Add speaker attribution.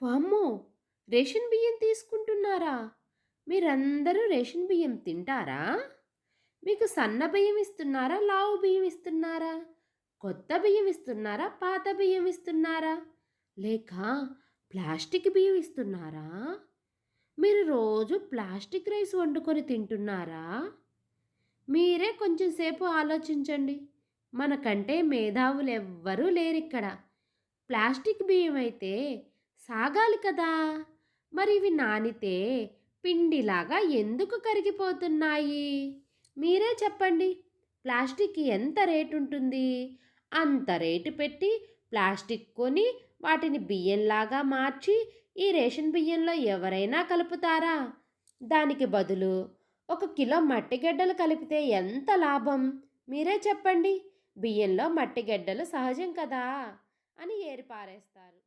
Speaker 1: వామ్మో! రేషన్ బియ్యం తీసుకుంటున్నారా? మీరందరూ రేషన్ బియ్యం తింటారా? మీకు సన్న బియ్యం ఇస్తున్నారా? లావు బియ్యం ఇస్తున్నారా? కొత్త బియ్యం ఇస్తున్నారా? పాత బియ్యం ఇస్తున్నారా? లేక ప్లాస్టిక్ బియ్యం ఇస్తున్నారా? మీరు రోజు ప్లాస్టిక్ రైస్ వండుకొని తింటున్నారా? మీరే కొంచెం సేపు ఆలోచించండి. మనకంటే మేధావులు ఎవ్వరూ లేరు ఇక్కడ ప్లాస్టిక్ బియ్యం అయితే సాగాలి కదా! మరి ఇవి నానితే పిండిలాగా ఎందుకు కరిగిపోతున్నాయి? మీరే చెప్పండి. ప్లాస్టిక్ ఎంత రేటు ఉంటుంది అంత రేటు పెట్టి ప్లాస్టిక్ కొని వాటిని బియ్యంలాగా మార్చి ఈ రేషన్ బియ్యంలో ఎవరైనా కలుపుతారా? దానికి బదులు ఒక కిలో మట్టిగడ్డలు కలిపితే ఎంత లాభం? మీరే చెప్పండి. బియ్యంలో మట్టిగడ్డలు సహజం కదా! అని ఏరిపారేస్తారు.